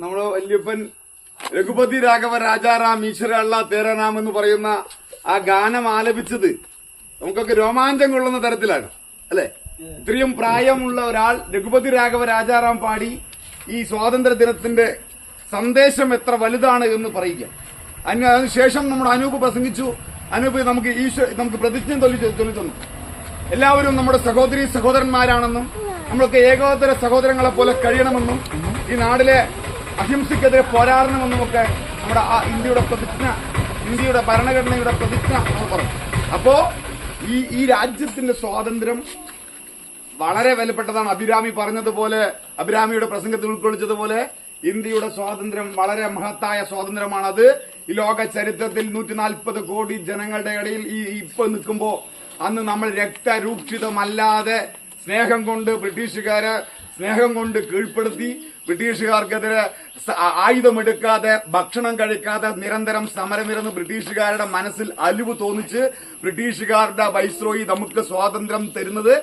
നമ്മുടെ വല്യപ്പൻ രഘുപതി രാഘവ രാജാറാം ഈശ്വര അള്ള തേരനാം എന്ന് പറയുന്ന ആ ഗാനം ആലപിച്ചത് നമുക്കൊക്കെ രോമാഞ്ചം കൊള്ളുന്ന തരത്തിലാണ് അല്ലെ? ഇത്രയും പ്രായമുള്ള ഒരാൾ രഘുപതി രാഘവ രാജാറാം പാടി ഈ സ്വാതന്ത്ര്യ ദിനത്തിന്റെ സന്ദേശം എത്ര വലുതാണ് എന്ന് പറയുക. അതിന് അതിനുശേഷം നമ്മുടെ അനൂപ് പ്രസംഗിച്ചു. അനൂപ് നമുക്ക് ഈശ്വര നമുക്ക് പ്രതിജ്ഞ തൊല്ലി തൊല്ലി തന്നു. എല്ലാവരും നമ്മുടെ സഹോദരി സഹോദരന്മാരാണെന്നും നമ്മളൊക്കെ ഏകോദര സഹോദരങ്ങളെ പോലെ കഴിയണമെന്നും ഈ നാടിലെ അഹിംസയ്ക്കെതിരെ പോരാടണമെന്നുമൊക്കെ നമ്മുടെ ആ ഇന്ത്യയുടെ പ്രതിജ്ഞ ഇന്ത്യയുടെ ഭരണഘടനയുടെ പ്രതിജ്ഞ എന്ന് പറഞ്ഞു. അപ്പോ ഈ ഈ രാജ്യത്തിന്റെ സ്വാതന്ത്ര്യം വളരെ വിലപ്പെട്ടതാണ്. അഭിരാമി പറഞ്ഞതുപോലെ അഭിരാമിയുടെ പ്രസംഗത്തിൽ ഉൾക്കൊള്ളിച്ചതുപോലെ ഇന്ത്യയുടെ സ്വാതന്ത്ര്യം വളരെ മഹത്തായ സ്വാതന്ത്ര്യമാണത്. ഈ ലോക ചരിത്രത്തിൽ നൂറ്റി നാൽപ്പത് കോടി ജനങ്ങളുടെ ഇടയിൽ ഈ ഇപ്പൊ നിൽക്കുമ്പോ അന്ന് നമ്മൾ രക്തരൂക്ഷിതമല്ലാതെ സ്നേഹം കൊണ്ട് ബ്രിട്ടീഷുകാരെ സ്നേഹം കൊണ്ട് കീഴ്പ്പെടുത്തി ബ്രിട്ടീഷുകാർക്കെതിരെ ആയുധമെടുക്കാതെ ഭക്ഷണം കഴിക്കാതെ നിരന്തരം സമരമിരുന്ന് ബ്രിട്ടീഷുകാരുടെ മനസ്സിൽ അലിവ് തോന്നിച്ച് ബ്രിട്ടീഷുകാരുടെ വൈസ്രോയി നമുക്ക് സ്വാതന്ത്ര്യം തരുന്നത്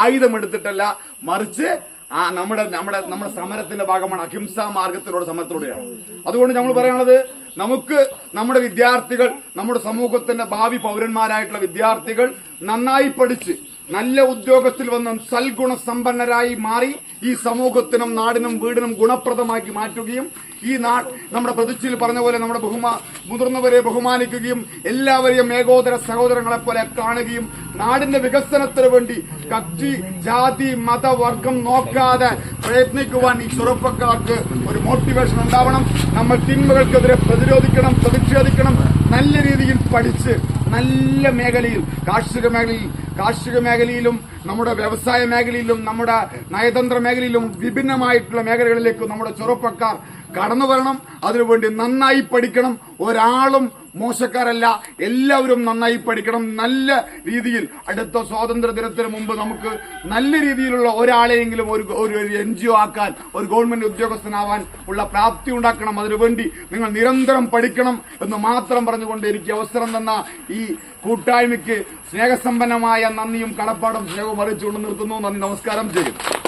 ആയുധമെടുത്തിട്ടല്ല മറിച്ച് ആ നമ്മുടെ നമ്മുടെ നമ്മുടെ സമരത്തിന്റെ ഭാഗമാണ് അഹിംസാ മാർഗത്തിലൂടെ സമരത്തിലൂടെയാണ്. അതുകൊണ്ട് നമ്മൾ പറയുന്നത് നമുക്ക് നമ്മുടെ വിദ്യാർത്ഥികൾ നമ്മുടെ സമൂഹത്തിന്റെ ഭാവി പൗരന്മാരായിട്ടുള്ള വിദ്യാർത്ഥികൾ നന്നായി പഠിച്ച് നല്ല ഉദ്യോഗത്തിൽ വന്ന് സൽഗുണ സമ്പന്നരായി മാറി ഈ സമൂഹത്തിനും നാടിനും വീടിനും ഗുണപ്രദമാക്കി മാറ്റുകയും ഈ നാ നമ്മുടെ പ്രതിച്ഛയിൽ പറഞ്ഞ പോലെ നമ്മുടെ ബഹുമാ മുതിർന്നവരെ ബഹുമാനിക്കുകയും എല്ലാവരെയും ഏകോദര സഹോദരങ്ങളെ പോലെ കാണുകയും നാടിന്റെ വികസനത്തിന് വേണ്ടി കക്ഷി ജാതി മതവർഗം നോക്കാതെ പ്രയത്നിക്കുവാൻ ഈ ചെറുപ്പക്കാർക്ക് ഒരു മോട്ടിവേഷൻ ഉണ്ടാവണം. നമ്മൾ തിന്മകൾക്കെതിരെ പ്രതിരോധിക്കണം പ്രതിഷേധിക്കണം. നല്ല രീതിയിൽ പഠിച്ച് നല്ല മേഖലയിൽ കാർഷിക മേഖലയിൽ കാർഷിക മേഖലയിലും നമ്മുടെ വ്യവസായ മേഖലയിലും നമ്മുടെ നയതന്ത്ര മേഖലയിലും വിഭിന്നമായിട്ടുള്ള മേഖലകളിലേക്ക് നമ്മുടെ ചെറുപ്പക്കാർ കടന്നു വരണം അതിനുവേണ്ടി നന്നായി പഠിക്കണം. ഒരാളും മോശക്കാരല്ല. എല്ലാവരും നന്നായി പഠിക്കണം. നല്ല രീതിയിൽ അടുത്ത സ്വാതന്ത്ര്യ ദിനത്തിന് മുമ്പ് നമുക്ക് നല്ല രീതിയിലുള്ള ഒരാളെയെങ്കിലും ഒരു ഒരു എൻ ജി ഒ ആക്കാൻ ഒരു ഗവൺമെന്റ് ഉദ്യോഗസ്ഥനാവാൻ ഉള്ള പ്രാപ്തി ഉണ്ടാക്കണം. അതിനുവേണ്ടി നിങ്ങൾ നിരന്തരം പഠിക്കണം എന്ന് മാത്രം പറഞ്ഞുകൊണ്ട് എനിക്ക് അവസരം തന്ന ഈ കൂട്ടായ്മയ്ക്ക് സ്നേഹസമ്പന്നമായ നന്ദിയും കടപ്പാടും സ്നേഹവും അറിയിച്ചുകൊണ്ട് നിർത്തുന്നു. നന്ദി നമസ്കാരം. ചെയ്യും